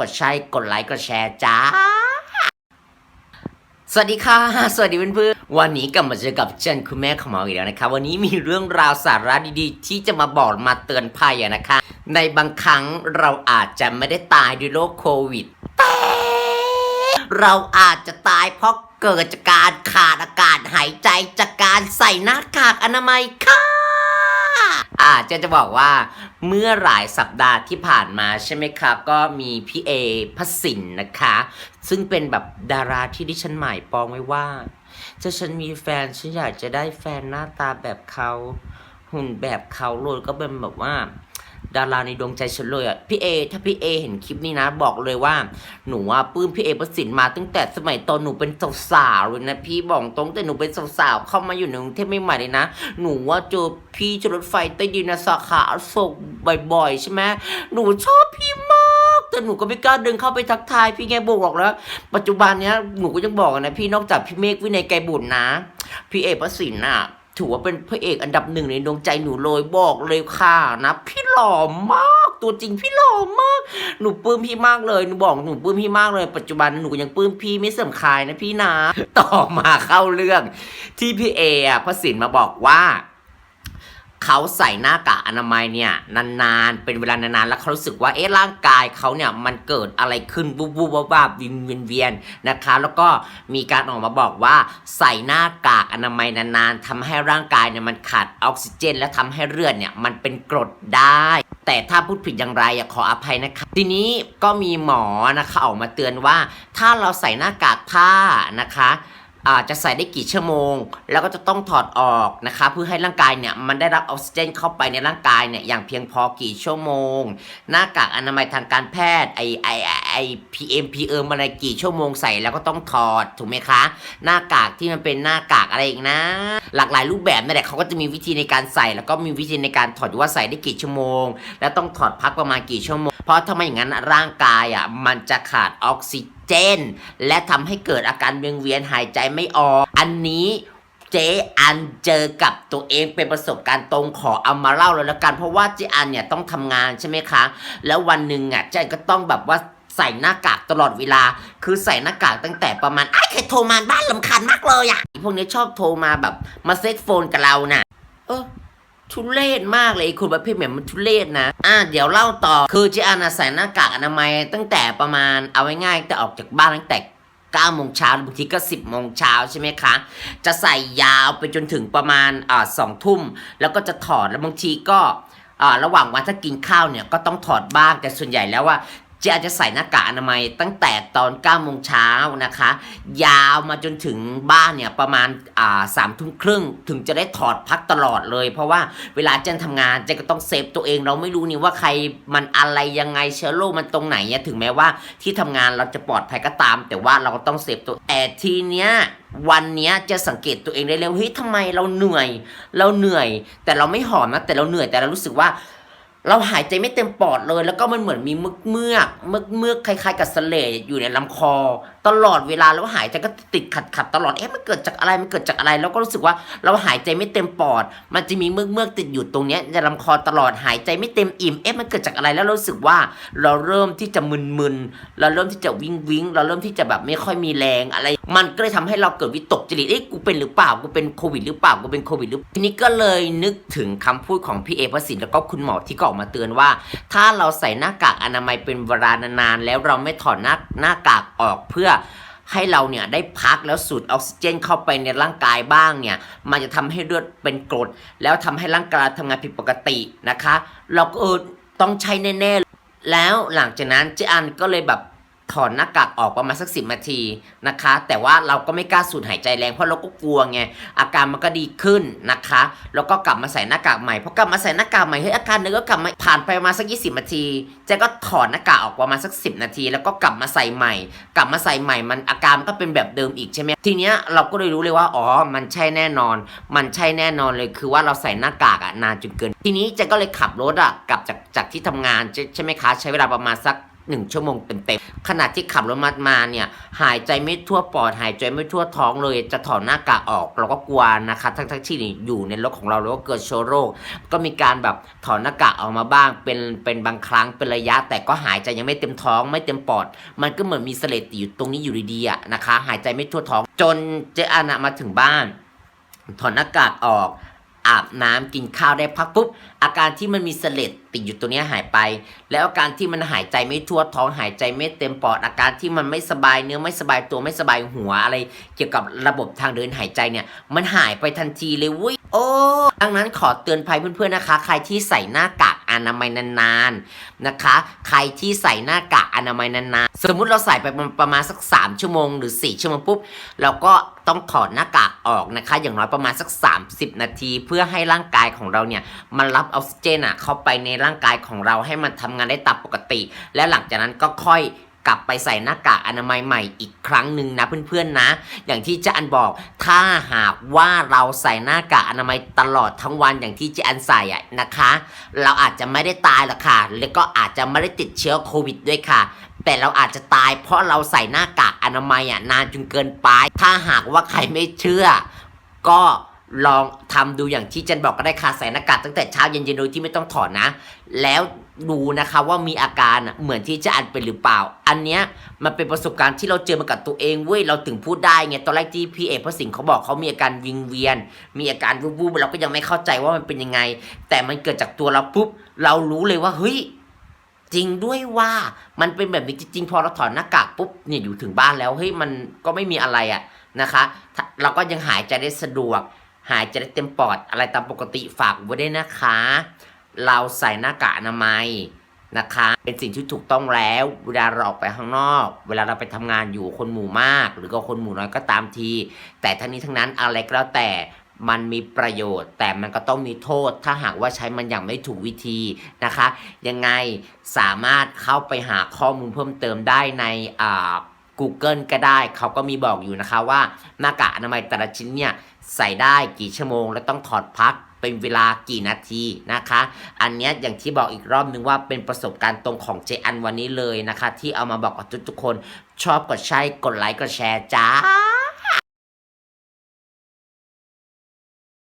กดใช้กดไลค์กดแชร์จ้า สวัสดีค่ะ สวัสดีเพื่อนๆวันนี้กลับมาเจอกับเจนคุณแม่ของหมออีกแล้วนะคะ วันนี้มีเรื่องราวสาระดีๆ ที่จะมาบอกมาเตือนภัยอะนะคะ ในบางครั้งเราอาจจะไม่ได้ตายด้วยโรคโควิดแต่เราอาจจะตายเพราะเกิดจากการขาดอากาศหายใจจากการใส่หน้ากากอนามัยค่ะ อาจจะจะบอกว่าเมื่อหลายสัปดาห์ที่ผ่านมาใช่ไหมครับ ก็มีพี่เอพระสินนะคะ ซึ่งเป็นแบบดาราที่ดิฉันหมายปองไว้ว่าถ้าฉันมีแฟนฉันอยากจะได้แฟนหน้าตาแบบเขาหุ่นแบบเขาโลยก็เป็นแบบว่า ดาราในดวงใจฉันเลยอะพี่เอ ถ้าพี่เอเห็นคลิปนี้นะ บอกเลยว่า หนูอะปลื้มพี่เอประสิทธิ์มาตั้งแต่สมัยตอนหนูเป็นสาวๆเลยนะพี่บอกตรงแต่หนูเป็นสาวๆเข้ามาอยู่ในกรุงเทพใหม่ๆเลยนะ หนูว่าเจอพี่จรถไฟใต้ดินนะสาขาศกบ่อยๆ ใช่ไหมหนูชอบพี่มาก แต่หนูก็ไม่กล้าเดินเข้าไปทักทายพี่ไงบอกหรอกแล้ว ปัจจุบันเนี้ยหนูก็ยังบอกนะพี่นอกจากพี่เมฆวินัยไกรบุตรนะ พี่เอประสิทธิ์น่ะถือว่าเป็นพระเอกอันดับหนึ่งในดวงใจหนูเลยบอกเลยค่ะนะพี่ ล่อมากตัวจริงพี่หล่อมาก หนูปลื้มพี่มากเลย หนูบอกหนูปลื้มพี่มากเลย ปัจจุบันหนูยังปลื้มพี่ไม่เสื่อมคลายนะพี่นะ ต่อมาเข้าเรื่องที่พี่เออะพระสินมาบอกว่า เขาใส่หน้ากากอนามัยเนี่ยนานๆ เป็นเวลานานๆ แล้วเขารู้สึกว่าเอ๊ะร่างกายเขาเนี่ยมันเกิดอะไรขึ้นบูบบูบบ้าบวินเวียนเวียนนะคะ แล้วก็มีการออกมาบอกว่าใส่หน้ากากอนามัยนานๆทำให้ร่างกายเนี่ยมันขาดออกซิเจน และทำให้เลือดเนี่ยมันเป็นกรดได้ แต่ถ้าพูดผิดอย่างไรอะขออภัยนะคะทีนี้ก็มีหมอนะคะออกมาเตือนว่า ถ้าเราใส่หน้ากากผ้านะคะ จะใส่ได้กี่ชั่วโมง แล้วก็จะต้องถอดออกนะคะเพื่อให้ร่างกายเนี่ยมันได้รับออกซิเจนเข้าไปในร่างกายเนี่ยอย่างเพียงพอกี่ชั่วโมง หน้ากากอนามัยทางการแพทย์ไอไอไอพีเอ็มพีเออะไรกี่ชั่วโมงใส่แล้วก็ต้องถอดถูกไหมคะ หน้ากากที่มันเป็นหน้ากากอะไรอีกนะ หลากหลายรูปแบบนั่นแหละเขาก็จะมีวิธีในการใส่ แล้วก็มีวิธีในการถอดว่าใส่ได้กี่ชั่วโมง แล้วต้องถอดพักประมาณกี่ชั่วโมง เพราะถ้าไม่อย่างนั้นร่างกายอะมันจะขาดออกซิเจน และทำให้เกิดอาการเวียนเวียนหายใจไม่ออก อันนี้เจ๊อันเจอกับตัวเองเป็นประสบการณ์ตรงขอเอามาเล่าเลยแล้วกัน เพราะว่าเจ๊อันเนี่ยต้องทำงานใช่ไหมคะ แล้ววันหนึ่งอะเจ๊อันก็ต้องแบบว่าใส่หน้ากากตลอดเวลา คือใส่หน้ากากตั้งแต่ประมาณไอ้ใครโทรมาบ้านลำคาญมากเลยอะพวกนี้ชอบโทรมาแบบมาเซ็ตโฟนกับเราน่ะ เออ ทุเรศมากเลยไอ้คุณประเภทแบบมันทุเรศนะ อะเดี๋ยวเล่าต่อ คือเจอานะใส่หน้ากากอนามัยตั้งแต่ประมาณเอาไว้ง่ายแต่ออกจากบ้านตั้งแต่9โมงเช้าบางทีก็ 10โมงเช้าใช่ไหมคะ จะใส่ยาวไปจนถึงประมาณอ่าสองทุ่ม แล้วก็จะถอดแล้วบางทีก็อ่าระหว่างวันถ้ากินข้าวเนี่ยก็ต้องถอดบ้างแต่ส่วนใหญ่แล้วว่า เจะอาจจะใส่หน้ากากอนามัยตั้งแต่ตอน9โมงเช้านะคะ ยาวมาจนถึงบ้านเนี่ยประมาณอ่าสามทุ่มครึ่งถึงจะได้ถอดพักตลอดเลย เพราะว่าเวลาเจนทำงานเจนก็ต้องเซฟตัวเองเราไม่รู้นี่ว่าใครมันอะไรยังไงเชื้อโรคมันตรงไหนเนี่ยถึงแม้ว่าที่ทำงานเราจะปลอดภัยก็ตาม แต่ว่าเราก็ต้องเซฟตัวแต่ทีเนี้ยวันเนี้ยจะสังเกตตัวเองได้เลยเฮ้ยทำไมเราเหนื่อย เราเหนื่อย แต่เราไม่หอมนะแต่เราเหนื่อยแต่เรารู้สึกว่า เราหายใจไม่เต็มปอดเลย แล้วก็มันเหมือนมีมึกเมือกมึกเมือกคล้ายๆ กับสเลดอยู่ในลำคอตลอดเวลาแล้วหายใจก็ติดขัดขัดๆตลอดเอ๊ะมันเกิดจากอะไรมันเกิดจากอะไร แล้วก็รู้สึกว่าเราหายใจไม่เต็มปอด มันจะมีเมือกเมือกๆติดอยู่ตรงเนี้ยในลำคอตลอดหายใจไม่เต็มอิ่มเอ๊ะมันเกิดจากอะไรแล้วรู้สึกว่าเราเริ่มที่จะมึนๆเราเริ่มที่จะวิงวิงเราเริ่มที่จะแบบไม่ค่อยมีแรงอะไร มันก็เลยทำให้เราเกิดวิตกจริตเอ๊ะกูเป็นหรือเปล่ากูเป็นโควิด หรือเปล่ากูเป็นโควิดหรือทีนี้ก็เลยนึกถึงคำพูดของพี่เอพระสินแล้วก็คุณหมอที่ก็ออกมาเตือนว่า ถ้าเราใส่หน้ากากอนามัยเป็นเวลานานๆแล้วเราไม่ถอดหน้าหน้ากากออกเพื่อให้เราเนี่ยได้พักแล้วสูดออกซิเจนเข้าไปในร่างกายบ้างเนี่ยมันจะทำให้เลือดเป็นกรด แล้วทำให้ร่างกายทำงานผิดปกตินะคะ เราก็เออต้องใช้แน่ๆแล้วหลังจากนั้นเจอันก็เลยแบบ ถอนหน้ากากออกประมาณสักสิบนาทีนะคะ แต่ว่าเราก็ไม่กล้าสูดหายใจแรงเพราะเราก็กลัวไงอาการมันก็ดีขึ้นนะคะ แล้วก็กลับมาใส่หน้ากากใหม่พอกลับมาใส่หน้ากากใหม่เฮ้ยอาการเนื้อก็กลับมาผ่านไปประมาณสักยี่สิบนาทีเจ๊ก็ถอนหน้ากากออกประมาณสักสิบนาที แล้วก็กลับมาใส่ใหม่ กลับมาใส่ใหม่มันอาการก็เป็นแบบเดิมอีกใช่ไหมทีเนี้ยเราก็เลยรู้เลยว่าอ๋อมันใช่แน่นอน มันใช่แน่นอนเลยคือว่าเราใส่หน้ากากอะนานจนเกิน ทีนี้เจ๊ก็เลยขับรถอะกลับจากจากที่ทำงานใช่ไหมคะใช้เวลาประมาณสัก หนึ่งชั่วโมงเต็มๆขณะที่ขับรถมามาเนี่ยหายใจไม่ทั่วปอดหายใจไม่ทั่วท้องเลยจะถอดหน้ากากออกเราก็กลัวนะคะทั้งทั้งๆที่อยู่ในรถของเราแล้วก็เกิดเชื้อโรค ก็มีการแบบถอดหน้ากากออกมาบ้างเป็นเป็นบางครั้งเป็นระยะ แต่ก็หายใจยังไม่เต็มท้องไม่เต็มปอด มันก็เหมือนมีเสลดติอยู่ตรงนี้อยู่ดีๆนะคะ หายใจไม่ทั่วท้อง จนเจอานะมาถึงบ้าน ถอดหน้ากากออก อาบน้ำกินข้าวได้พักปุ๊บอาการที่มันมีเสลดติดอยู่ตัวนี้หายไป แล้วอาการที่มันหายใจไม่ทั่วท้องหายใจไม่เต็มปอด อาการที่มันไม่สบายเนื้อไม่สบายตัวไม่สบายหัวอะไร เกี่ยวกับระบบทางเดินหายใจเนี่ย มันหายไปทันทีเลยเว้ยโอ้ดังนั้นขอเตือนภัยเพื่อนๆนะคะ ใครที่ใส่หน้ากาก นามัยนานๆนะคะ ใครที่ใส่หน้ากากอนามัยนานๆ สมมุติเราใส่ไปประมาณสัก 3 ชั่วโมงหรือ 4 ชั่วโมงปุ๊บ เราก็ต้องถอดหน้ากากออกนะคะ อย่างน้อยประมาณสัก 30 นาที เพื่อให้ร่างกายของเราเนี่ยมันรับออกซิเจนอะเข้าไปในร่างกายของเราให้มันทำงานได้ตามปกติ และหลังจากนั้นก็ค่อย ลับไปใส่หน้ากากอนามัยใหม่อีกครั้งหนึ่งนะเพื่อนๆนะ อย่างที่เจอันบอกถ้าหากว่าเราใส่หน้ากากอนามัยตลอดทั้งวันอย่างที่เจอันใส่อะนะคะ เราอาจจะไม่ได้ตายหรอกค่ะ แล้วก็อาจจะไม่ได้ติดเชื้อโควิดด้วยค่ะแต่เราอาจจะตายเพราะเราใส่หน้ากากอนามัยอะนานจนเกินไป ถ้าหากว่าใครไม่เชื่อ ก็ลองทำดูอย่างที่เจนบอกก็ได้ค่ะใส่หน้ากากตั้งแต่เช้าเย็นๆโดยที่ไม่ต้องถอดนะ แล้ว ดูนะคะว่ามีอาการเหมือนที่เจะอันเป็นหรือเปล่า อันเนี้ยมันเป็นประสบการณ์ที่เราเจอมากับตัวเองเว้ยเราถึงพูดได้ไงตอนแรกที่พี่เอกพระสิงห์เขาบอกเขามีอาการวิงเวียน มีอาการวูบๆเราก็ยังไม่เข้าใจว่ามันเป็นยังไง แต่มันเกิดจากตัวเราปุ๊บเรารู้เลยว่าเฮ้ยจริงด้วยว่ามันเป็นแบบนี้จริงๆ พอเราถอดหน้ากากปุ๊บเนี่ยอยู่ถึงบ้านแล้วเฮ้ยมันก็ไม่มีอะไรอะนะคะ เราก็ยังหายใจได้สะดวก หายใจได้เต็มปอดอะไรตามปกติฝากไว้ด้วยนะคะ เราใส่หน้ากากอนามัยนะคะ เป็นสิ่งที่ถูกต้องแล้ว เวลาเราออกไปข้างนอก เวลาเราไปทำงานอยู่คนหมู่มาก หรือก็คนหมู่น้อยก็ตามที แต่ทั้งนี้ทั้งนั้นอะไรก็แล้วแต่มันมีประโยชน์ แต่มันก็ต้องมีโทษ ถ้าหากว่าใช้มันอย่างไม่ถูกวิธีนะคะ ยังไงสามารถเข้าไปหาข้อมูลเพิ่มเติมได้ในอ่า Google ก็ได้เขาก็มีบอกอยู่นะคะว่าหน้ากากอนามัยแต่ละชิ้นเนี่ย ใส่ได้กี่ชั่วโมง และต้องถอดพัก เป็นเวลากี่นาทีนะคะ อันนี้อย่างที่บอกอีกรอบนึงว่าเป็นประสบการณ์ตรงของเจอันวันนี้เลยนะคะ ที่เอามาบอกกับทุกๆคน ชอบกดใช้กดไลค์กดแชร์จ้า